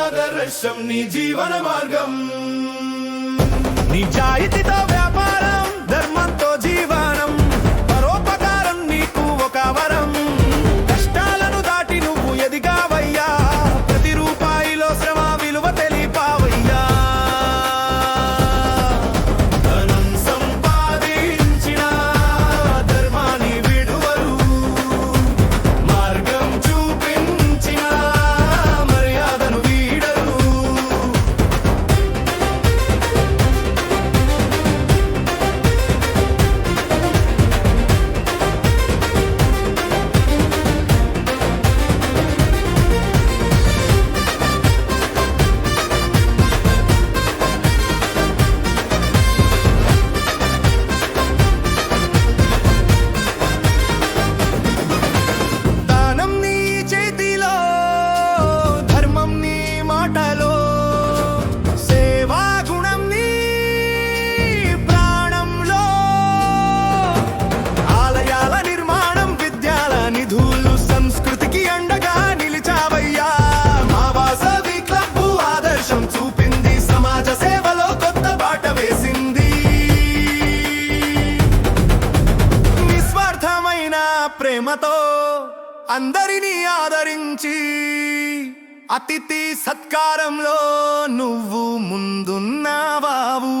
ఆదర్శం నీ జీవన మార్గం. నిజాయితీతో ప్రేమతో అందరినీ ఆదరించి అతిథి సత్కారంలో నువ్వు ముందున్నావావు.